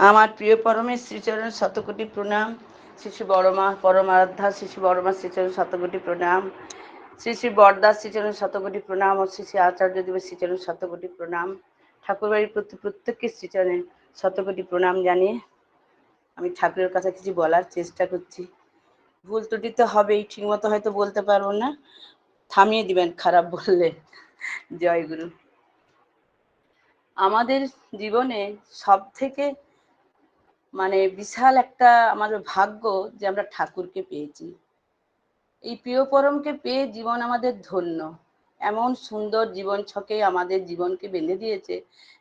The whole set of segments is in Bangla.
আমার প্রিয় পরমের শ্রীচরণ শতকোটি প্রণাম। শ্রী শ্রী বড়মা, পরমারাধ্যা, শ্রী শ্রী বড়মা শ্রীচরণ শতকোটি প্রণাম। শ্রী শ্রী বরদাস শ্রীচরণ শতকোটি প্রণাম ও শ্রী শ্রী আচার্য দেব শ্রীচরণ শতকোটি প্রণাম। ঠাকুরবাড়ির প্রতি প্রত্যেককে শ্রীচরণে শতকোটি প্রণাম জানিয়ে আমি ঠাকুরের কাছে কিছু বলার চেষ্টা করছি। ভুল ত্রুটি তো হবেই, ঠিকমতো হয়তো বলতে পারব না। থামিয়ে দিবেন খারাপ বললে। জয় গুরু। আমাদের জীবনে সব থেকে মানে বিশাল একটা আমাদের ভাগ্য যে আমরা ঠাকুরকে পেয়েছি। এই প্রিয় পরমকে পেয়ে জীবন আমাদের ধন্য। এমন সুন্দর জীবন ছকে আমাদের জীবনকে বেঁধে দিয়েছে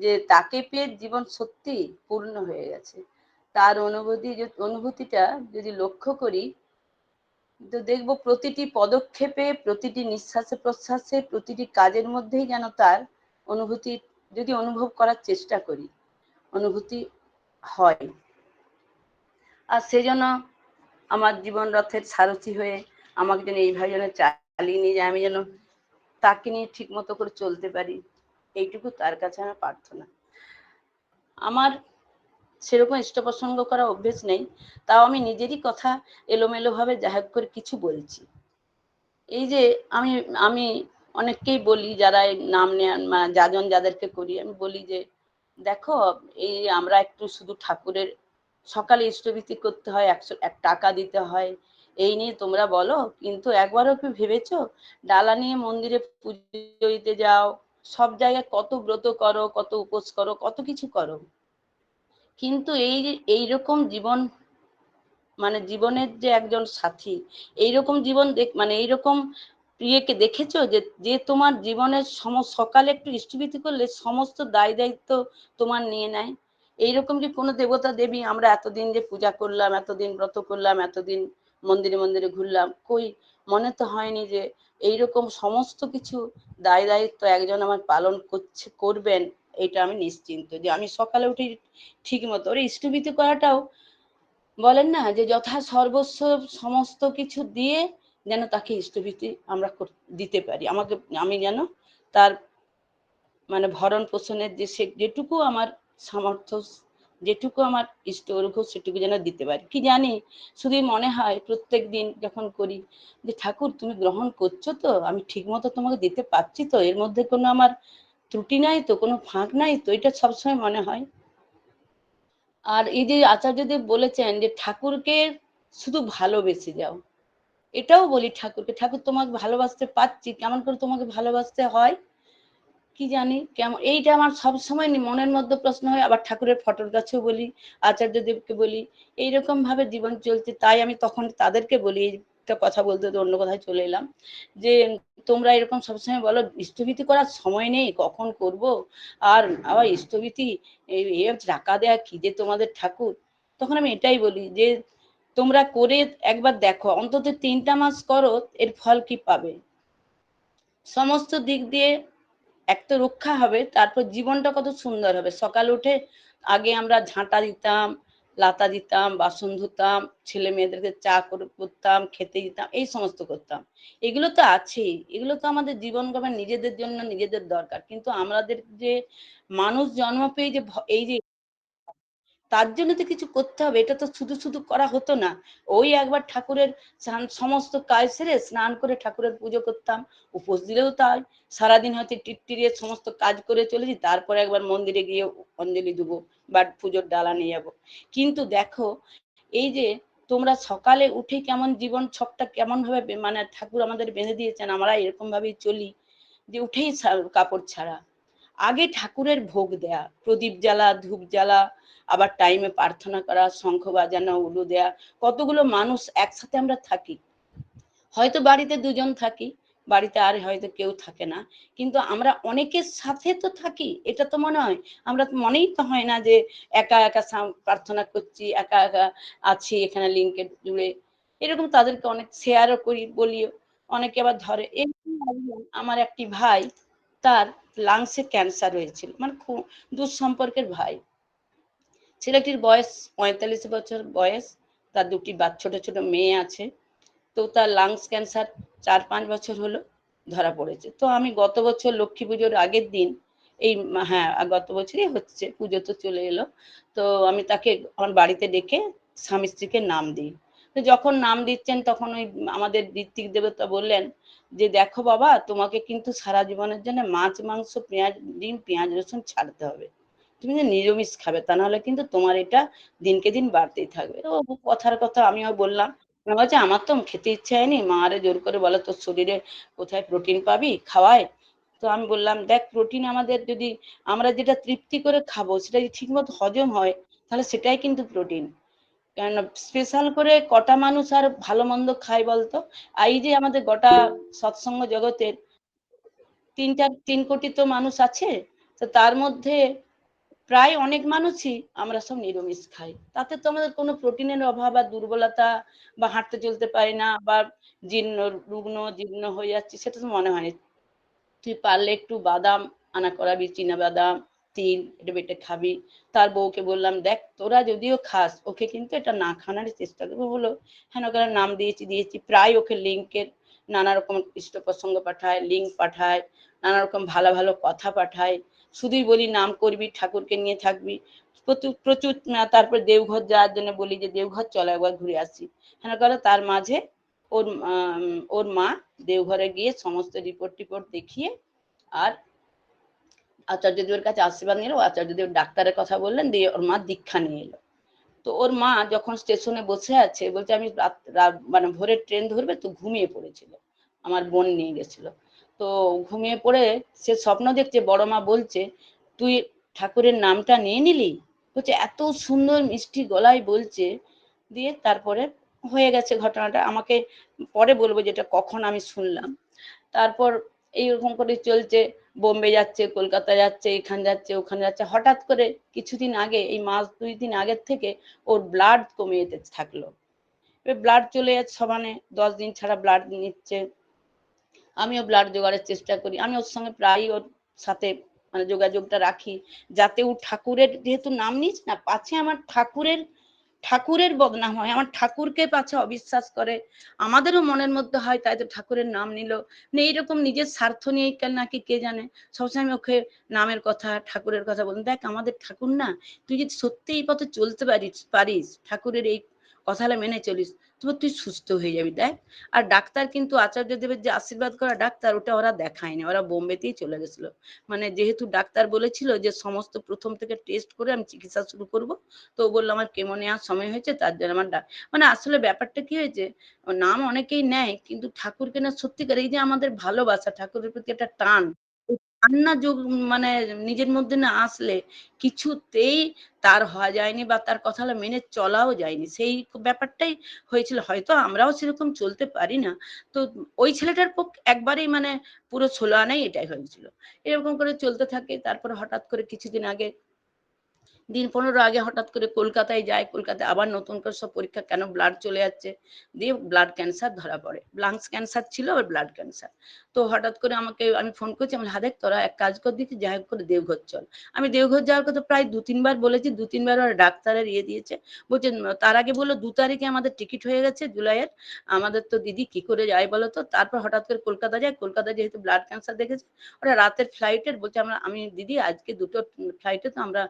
যে তাকে পেয়ে জীবন সত্যি পূর্ণ হয়ে গেছে। তার অনুভূতি অনুভূতিটা যদি লক্ষ্য করি, তো দেখব প্রতিটি পদক্ষেপে, প্রতিটি নিঃশ্বাসে প্রশ্বাসে, প্রতিটি কাজের মধ্যেই যেন তার অনুভূতি যদি অনুভব করার চেষ্টা করি, অনুভূতি হয়। আর সেজন্য আমার জীবন রথের সারথি হয়ে আমাকে যেন এইভাবে যেন চালিয়ে নিয়ে যায়, আমি যেন তাকে নিয়ে ঠিক মতো করে চলতে পারি, এইটুকু তার কাছে আমার প্রার্থনা। আমার সেরকম ইষ্ট প্রসঙ্গ করা অভ্যেস নেই, তাও আমি নিজেরই কথা এলোমেলো ভাবে যাহাক করে কিছু বলছি। এই যে আমি আমি অনেককেই বলি, যারা নাম নেন যাজন যাদেরকে করি, আমি বলি যে, দেখো, এই আমরা একটু শুধু ঠাকুরের সকালে ইষ্টভীতি করতে হয়, একশো, এক টাকা দিতে হয়। এই নিয়ে তোমরা বলো, কিন্তু একবারও কি ভেবেছো? ডালা নিয়ে মন্দিরে পুজো দিতে যাও, সব জায়গায় কত ব্রত করো, কত উপোস করো, কত কিছু করো। কিন্তু এই, এইরকম জীবন মানে জীবনের যে একজন সাথী, এইরকম জীবন দেখ মানে এইরকম প্রিয়কে দেখেছ যে যে তোমার জীবনের সম, সকালে একটু ইষ্টভীতি করলে সমস্ত দায় দায়িত্ব তোমার নিয়ে নেয়? এইরকম কি কোনো দেবতা দেবী আমরা এতদিন যে পূজা করলাম, এতদিন ব্রত করলাম, এতদিন মন্দিরে মন্দিরে ঘুরলাম? কই? মনে তো হয়নি যে এইরকম সমস্ত কিছু দায় দায়িত্ব একজন আমার পালন করছে, করবেন, এটা আমি নিশ্চিন্ত যে আমি সকালে উঠে ঠিক মতো ওর ইষ্টভীতি করাটাও বলেন না যে যথা সর্বস্ব সমস্ত কিছু দিয়ে যেন তাকে ইষ্টভীতি আমরা দিতে পারি। আমাকে, আমি যেন তার মানে ভরণ পোষণের যে সে যেটুকু আমার সামর্থ্য যেটুকু আমার ইষ্ট অর্ঘ সেটুকু যেন দিতে পারি। কি জানি শুধু মনে হয় প্রত্যেক দিন যখন করি যে, ঠাকুর, তুমি গ্রহণ করছ তো? আমি ঠিক মতো তোমাকে দিতে পারছি তো? এর মধ্যে কোনো আমার ত্রুটি নাই তো? কোনো ফাঁক নাই তো? এটা সবসময় মনে হয়। আর এই যে আচার্যদেব বলেছেন যে, ঠাকুরকে শুধু ভালোবেসে যাও। এটাও বলি ঠাকুরকে, ঠাকুর, তোমাকে ভালোবাসতে পারছি। কেমন করে তোমাকে ভালোবাসতে হয়? কি জানি, কেমন, এইটা আমার সব সময় মনের মধ্যে প্রশ্ন হয়, আবার ঠাকুরের ফটোর কাছেও বলি আচার্য দেবকে বলি এইরকম ভাবে জীবন চলছে, তাই আমি তখন তাদেরকে বলি একটা কথা বলতে অন্য কথায় চলে এলাম, যে তোমরা এরকম সবসময় বলো, ইষ্টভীতি করার সময় নেই, কখন করব? আর আবার ইষ্টভীতি, এই টাকা দেয়া কি যে তোমাদের ঠাকুর? তখন আমি এটাই বলি, যে তোমরা করে একবার দেখো, অন্তত তিনটা মাস করো, এর ফল কি পাবে? সমস্ত দিক দিয়ে এক তো রক্ষা হবে, তারপর জীবনটা কত সুন্দর হবে। সকাল উঠে আগে আমরা ঝাঁটা দিতাম, লাতা দিতাম, বাসন ধুতাম, ছেলে মেয়েদেরকে চা করে, করতাম, খেতে দিতাম, এই সমস্ত করতাম। এগুলো তো আছেই, এগুলো তো আমাদের জীবন নিজেদের জন্য নিজেদের দরকার। কিন্তু আমাদের যে মানুষ জন্ম পেয়ে যে এই যে তার জন্য তো কিছু করতে হবে, এটা তো শুধু শুধু করা হতো না। ওই একবার ঠাকুরের সমস্ত কাজ সেরে স্নান করে ঠাকুরের পুজো করতাম, উপোস দিলেও তাই। সারাদিন হয়তো টিটটিরিয়ে সমস্ত কাজ করে চলেছি, তারপরে একবার মন্দিরে গিয়ে অঞ্জলি দেবো বা পুজোর ডালা নিয়ে যাব। কিন্তু দেখো, এই যে তোমরা সকালে উঠে কেমন জীবন ছকটা কেমন ভাবে মানে ঠাকুর আমাদের বেঁধে দিয়েছেন, আমরা এরকম ভাবেই চলি, যে উঠেই কাপড় ছাড়া। আগে ঠাকুরের ভোগ দেয়া, প্রদীপ জ্বালা, ধূপ জ্বালা, আবার টাইমে প্রার্থনা করা, শঙ্খ বাজানো, উলু দেয়া, কতগুলো মানুষ একসাথে আমরা থাকি। হয়তো বাড়িতে দুজন থাকি, বাড়িতে আর হয়তো কেউ থাকে না, কিন্তু আমরা অনেকের সাথে তো থাকি, এটা তো মনে হয়। আমরা মনেই তো হয় না যে একা একা প্রার্থনা করছি, একা একা আছি, এখানে লিঙ্কের জুড়ে। এরকম তাদেরকে অনেক শেয়ারও করি, বলিও, অনেকে আবার ধরে আমার একটি ভাই তার লাংসে ক্যান্সার হয়েছিল মানে খুব দূর সম্পর্কের ভাই। ছেলেটির বয়স পঁয়তাল্লিশ বছর বয়স, তার দুটি বা, ছোট ছোট মেয়ে আছে। তো তার লাংস ক্যান্সার চার পাঁচ বছর হলো ধরা পড়েছে। তো আমি গত বছর লক্ষ্মী পুজোর আগের দিন এই হ্যাঁ গত বছরই হচ্ছে, পুজো তো চলে এলো। তো আমি তাকে আমার বাড়িতে ডেকে স্বামী স্ত্রীকে নাম দিই। যখন নাম দিচ্ছেন, তখন ওই আমাদের ঋত্বিক দেবতা বললেন যে, দেখো বাবা, তোমাকে কিন্তু সারা জীবনের জন্য মাছ, মাংস, পেঁয়াজ, ডিম, পেঁয়াজ, রসুন ছাড়তে হবে। তুমি যে নিরামিষ খাবে, তা নাহলে কিন্তু তোমার এটা দিনকে দিন বাড়তেই থাকবে। তো কথার কথা আমিও বললাম বলছে আমার তো খেতে ইচ্ছে হয়নি। মা আরে জোর করে বলে, তোর শরীরে কোথায় প্রোটিন পাবি? খাওয়ায়? তো আমি বললাম, দেখ প্রোটিন আমাদের যদি আমরা যেটা তৃপ্তি করে খাব, সেটা যদি ঠিকমতো হজম হয়, তাহলে সেটাই কিন্তু প্রোটিন কেন স্পেশাল করে কটা মানুষ আর ভালো মন্দ খায় বলতো? এই যে আমাদের গোটা সৎসঙ্গ জগতের তিন চার তিন কোটি তো মানুষ আছে, তো তার মধ্যে প্রায় অনেক মানুষই আমরা সব নিরামিষ খাই। তাতে তো আমাদের কোনো প্রোটিনের অভাব বা দুর্বলতা বা হাঁটতে চলতে পারি না বা জীর্ণ, রুগ্ন, জীর্ণ হয়ে যাচ্ছে, সেটা তো মনে হয়নি তুই পারলে একটু বাদাম আনা করাবি, চীনা বাদাম তিল এটা বেটে খাবি। তার বউকে বললাম, দেখ, তোরা যদিও খাস, ওকে কিন্তু এটা না খানার চেষ্টা করব বলো। হ্যাঁ ওকে নাম দিয়েছি দিয়েছি। প্রায় ওকে লিঙ্কের নানা রকম ইষ্ট প্রসঙ্গ পাঠায়, লিঙ্ক পাঠায় নানা রকম ভালো ভালো কথা পাঠায়। শুধুই বলি, নাম করবি, ঠাকুরকে নিয়ে থাকবি। প্রচুর প্রচুর তারপর দেওঘর যাওয়ার জন্য বলি যে, দেওঘর চলো একবার ঘুরে আসি। হ্যাঁ করে তার মাঝে ওর ওর মা দেওঘরে গিয়ে সমস্ত রিপোর্ট টিপোর্ট দেখিয়ে আর আচার্যদেবের কাছে আশীর্বাদ নিল আচার্যদেব ডাক্তারের কথা বললেন, দিয়ে ওর মা দীক্ষা নিয়ে এলো। তো ওর মা যখন স্টেশনে বসে আছে, বলছে, আমি রাত মানে ভোরের ট্রেন ধরবে, তো ঘুমিয়ে পড়েছিল, আমার বোন নিয়ে গেছিল। তো ঘুমিয়ে পড়ে সে স্বপ্ন দেখছে, বড় মা বলছে, তুই ঠাকুরের নামটা নিয়ে নিলি? বলছে, এত সুন্দর মিষ্টি গলায় বলছে। দিয়ে তারপরে হয়ে গেছে ঘটনাটা। আমাকে পরে বলব যেটা কখন আমি শুনলাম। তারপর এইরকম করে চলছে, বোম্বে যাচ্ছে, কলকাতা যাচ্ছে, এখান যাচ্ছে, ওখানে যাচ্ছে। হঠাৎ করে কিছুদিন আগে, এই মাস দুই দিন আগের থেকে ওর ব্লাড কমে যেতে থাকল। এবার ব্লাড চলে যাচ্ছে সমানে, দশ দিন ছাড়া ব্লাড নিচ্ছে। আমিও ব্লাড জোগাড়ের চেষ্টা করি। আমি ওর সঙ্গে প্রায়ই ওর সাথে মানে যোগাযোগটা রাখি, যাতে ও ঠাকুরের, যেহেতু নাম নিস না, পাছে আমার ঠাকুরের ঠাকুরের বদনাম হয়। আমার ঠাকুরকে পাছে অবিশ্বাস করে। আমাদেরও মনের মধ্যে হয়, তাই তো ঠাকুরের নাম নিল। মানে এইরকম নিজের স্বার্থ নিয়ে কেন নাকি কে জানে? সবসময় ওকে নামের কথা, ঠাকুরের কথা বলুন দেখ, আমাদের ঠাকুর না, তুই যদি সত্যি এই পথে চলতে পারিস পারিস, ঠাকুরের এই কথাটা মেনে চলিস। তবে তুই সুস্থ হয়ে যাবি, দেখ। আর ডাক্তার কিন্তু আচার্য দেবের যে আশীর্বাদ করা ডাক্তার, ওটা ওরা দেখায়নি। ওরা বোম্বেতেই চলে গেছিল। মানে যেহেতু ডাক্তার বলেছিল যে সমস্ত প্রথম থেকে টেস্ট করে আমি চিকিৎসা শুরু করব, তো ও বলল, আমার কেমো নেওয়ার সময় হয়েছে, তার জন্য আমার মানে আসলে ব্যাপারটা কি হয়েছে নাম অনেকেই নেয়, কিন্তু ঠাকুরকে না সত্যিকার এই যে আমাদের ভালোবাসা, ঠাকুরের প্রতি একটা টান। কান্না যোগ মানে নিজের মধ্যে না আসলে কিছুতেই তার হওয়া যায়নি বা তার কথা মেনে চলাও যায়নি। সেই ব্যাপারটাই হয়েছিল। হয়তো আমরাও সেরকম চলতে পারি না। তো ওই ছেলেটার পক্ষে একবারেই মানে পুরো ছোলা আনাই এটাই হয়েছিল। এরকম করে চলতে থাকে। তারপর হঠাৎ করে কিছুদিন আগে দিন পনেরো আগে হঠাৎ করে কলকাতায় যায়, কলকাতায় আবার নতুন করে সব পরীক্ষা কেন ব্লাড চলে যাচ্ছে? দিয়ে ব্লাড ক্যান্সার ধরা পড়ে। লাংস ক্যান্সার ছিল আর ব্লাড ক্যান্সার তো হঠাৎ করে আমাকে, আমি ফোন করছি, আমি হাদেক তোরা এক কাজ কর দিচ্ছি, যাই হোক করে দেওঘর চল। আমি দেওঘর যাওয়ার কথা প্রায় দু তিনবার বলেছি, দু তিনবার ওরা ডাক্তারের ইয়ে দিয়েছে। বলছে, তার আগে বলল, দু তারিখে আমাদের টিকিট হয়ে গেছে জুলাইয়ের। আমাদের তো দিদি কি করে যায় বলো তো? তারপর হঠাৎ করে কলকাতা যায় কলকাতা যেহেতু ব্লাড ক্যান্সার দেখেছে, ওরা রাতের ফ্লাইটের বলছে, আমরা, আমি, দিদি, আজকে দুটো ফ্লাইটে তো আমরা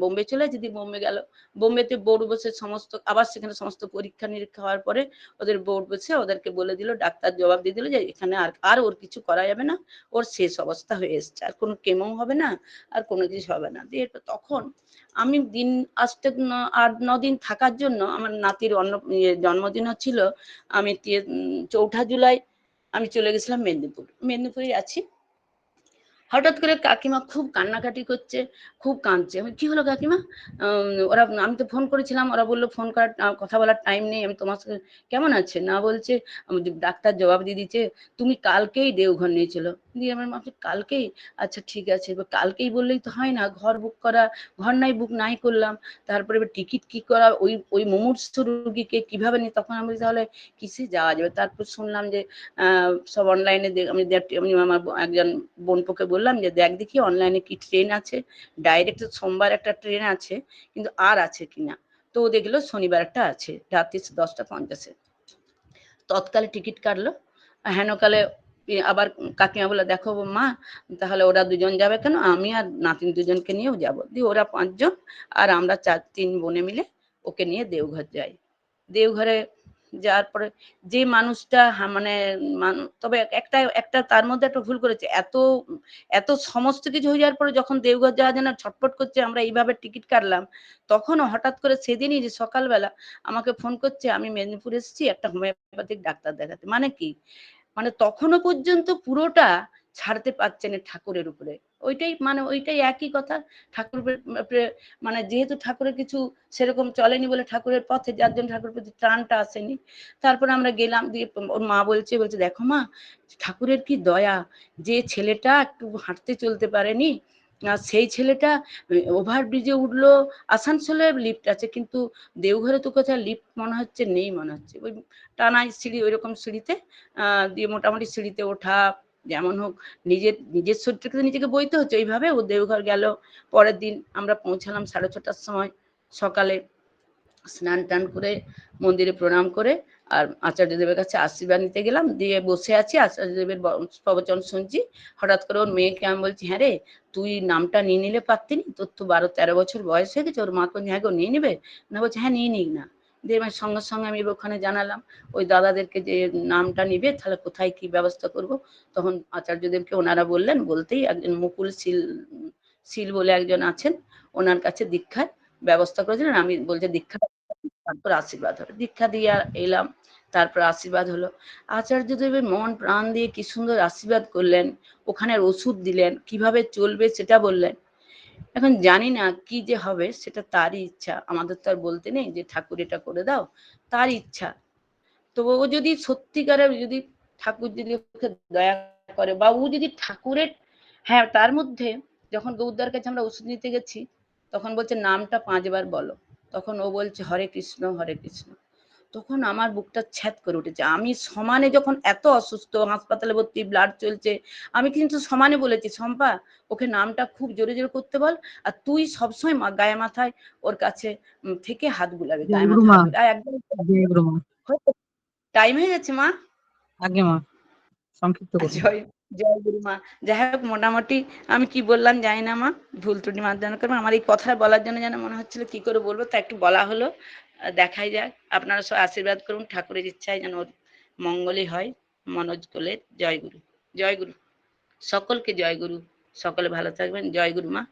বোম্বে চলে যদি বোম্বে গেল। বোম্বেতে বোর্ড বসে সমস্ত, আবার সেখানে সমস্ত পরীক্ষা নিরীক্ষা হওয়ার পরে ওদের বোর্ড বসে ওদেরকে বলে দিল, ডাক্তার জবাব দিয়ে দিল যে এখানে আর আর ওর কিছু করা যাবে না, ওর শেষ অবস্থা হয়ে এসছে, আর কোনো কেমো হবে না, আর কোনো কিছু হবে না। দিয়ে তখন আমি দিন আসতে আট ন দিন থাকার জন্য আমার নাতির অন্য ইয়ে জন্মদিনও ছিল আমি চৌঠা জুলাই আমি চলে গেছিলাম মেদিনীপুর। মেদিনীপুরে আছি। হঠাৎ করে কাকিমা খুব কান্নাকাটি করছে, খুব কাঁদছে। আমি, কি হলো কাকিমা? ওরা, আমি তো ফোন করেছিলাম, ওরা বলল ফোন করার কথা বলার টাইম নেই, আমি তোমার সাথে কেমন আছে? না বলছে ডাক্তার জবাব দিয়ে দিচ্ছে তুমি কালকেই দেওঘর নিয়েছিল। দিয়ে আমার মা কালকেই? আচ্ছা ঠিক আছে। এবার কালকেই বললেই তো হয় না, ঘর বুক করা, ঘর নাই বুক নাই করলাম। তারপরে এবার টিকিট কি করা, ওই ওই মুমূর্ষ রুগীকে কীভাবে নি তখন আমি তাহলে কিসে যাওয়া যাবে? তারপর শুনলাম যে সব অনলাইনে আমি আমি আমার একজন বোনপোকে বললাম যে, দেখ দেখি অনলাইনে কি ট্রেন আছে? ডাইরেক্ট সোমবার একটা ট্রেন আছে, কিন্তু আর আছে কিনা তো ও দেখল শনিবার একটা আছে, রাত্রি দশটা পঞ্চাশে। তৎকালে টিকিট কাটলো। হেনকালে এ আবার কাকিমা বলে, দেখো মা তাহলে ওরা দুজন যাবে কেন? আমি আর নাতিন দুজনকে নিয়েও যাব। দিয়ে ওরা পাঁচজন আর আমরা চার, তিন বোনে মিলে ওকে নিয়ে দেওঘর যাই। দেওঘরে যাওয়ার পরে যে মানুষটা মানে তবে একটা একটা তার মধ্যে একটা ভুল করেছে। এত এত সমস্ত কিছু হয়ে যাওয়ার পরে যখন দেওঘর যাওয়া যেন ছটফট করছে, আমরা এইভাবে টিকিট কাটলাম তখন হঠাৎ করে সেদিনই যে সকালবেলা আমাকে ফোন করছে, আমি মেদিনীপুর এসেছি, একটা হোমিওপ্যাথিক ডাক্তার দেখাতে। মানে কি? মানে তখনো পর্যন্ত পুরোটা ছাড়তে পারছে না ঠাকুরের উপরে। ওইটাই মানে ওইটাই একই কথা। ঠাকুর মানে যেহেতু ঠাকুরের কিছু সেরকম চলেনি বলে ঠাকুরের পথে, যার জন্য ঠাকুরের প্রতি টানটা আসেনি। তারপর আমরা গেলাম দিয়ে ওর মা বলছে বলছে, দেখো মা, ঠাকুরের কি দয়া? যে ছেলেটা একটু হাঁটতে চলতে পারেনি সেই ছেলেটা ওভার ব্রিজে উঠল আসানসোলে লিফট আছে কিন্তু দেওঘরে তো কোথায় লিফট মনে হচ্ছে নেই মনে হচ্ছে। ওই টানাই সিঁড়ি ওইরকম সিঁড়িতে আহ, দিয়ে মোটামুটি সিঁড়িতে ওঠা যেমন হোক নিজের নিজের শরীরটাকে নিজেকে বইতে হচ্ছে। ওইভাবে ও দেওঘর গেল। পরের দিন আমরা পৌঁছালাম সাড়ে ছটার সময়। সকালে স্নান টান করে মন্দিরে প্রণাম করে আর আচার্যদেবের কাছে আশীর্বাদ নিতে গেলাম, দিয়ে বসে আছি আচার্যদেবের প্রবচন শুনছি। হঠাৎ করে ওর মেয়েকে আমি বলছি হ্যাঁ রে, তুই নামটা নিয়ে নিলে পারতিনি তোর তো বারো তেরো বছর বয়স হয়ে গেছে, ওর মা তো হ্যাঁ নিয়ে নিবে? না বলছে হ্যাঁ নিয়ে নিক না। দিয়ে সঙ্গে সঙ্গে আমি ওখানে জানালাম, ওই দাদাদেরকে যে নামটা নিবে, তাহলে কোথায় কি ব্যবস্থা করব? তখন আচার্যদেবকে ওনারা বললেন, বলতেই একজন মুকুল শিল শিল বলে একজন আছেন, ওনার কাছে দীক্ষার ব্যবস্থা করেছিলেন। আমি বলছে, দীক্ষা তারপর আশীর্বাদ হলো। দীক্ষা দিয়ে এলাম, তারপর আশীর্বাদ হলো। আচার্যদেবের মন প্রাণ দিয়ে কি সুন্দর আশীর্বাদ করলেন ওখানের ওষুধ দিলেন, কীভাবে চলবে সেটা বললেন। এখন জানি না কি যে হবে, সেটা তারই ইচ্ছা। আমাদের তো আর বলতে নেই যে ঠাকুর এটা করে দাও, তার ইচ্ছা। তো ও যদি সত্যিকারের যদি ঠাকুর যদি ওকে দয়া করে, বা ও যদি ঠাকুরের হ্যাঁ তার মধ্যে যখন গৌদ্দার কাছে আমরা ওষুধ নিতে গেছি, তখন বলছে, নামটা পাঁচবার বলো। তখন ও বলছে হরে কৃষ্ণ হরে কৃষ্ণ। তখন আমার বুকটা ছ্যাদ করে উঠেছে। আমি সমানে যখন এত অসুস্থ হাসপাতালে ভর্তি ব্লাড চলছে আমি কিন্তু সমানে বলেছি শম্পা ওকে নামটা খুব জোরে জোরে করতে বল আর তুই সবসময় মা- গায়ে মাথায় ওর কাছে থেকে হাত বুলাবি গায়ে মাথায় একদম টাইম হয়ে গেছে মা। আগে মা। সংক্ষিপ্ত জয় জয় গুরু মা। যাই হোক, মোটামুটি আমি কি বললাম জানি না মা, ভুল ত্রুটি মার্জনা করব। আমার এই কথা বলার জন্য যেন মনে হচ্ছিল, কি করে বলব? তা একটু বলা হলো দেখাই যাক। আপনারা সব আশীর্বাদ করুন, ঠাকুরের ইচ্ছায় যেন ওর মঙ্গলই হয়, মনোজ কোলের জয় গুরু। জয় গুরু। সকলকে জয় গুরু। সকলে ভালো থাকবেন। জয় গুরু মা।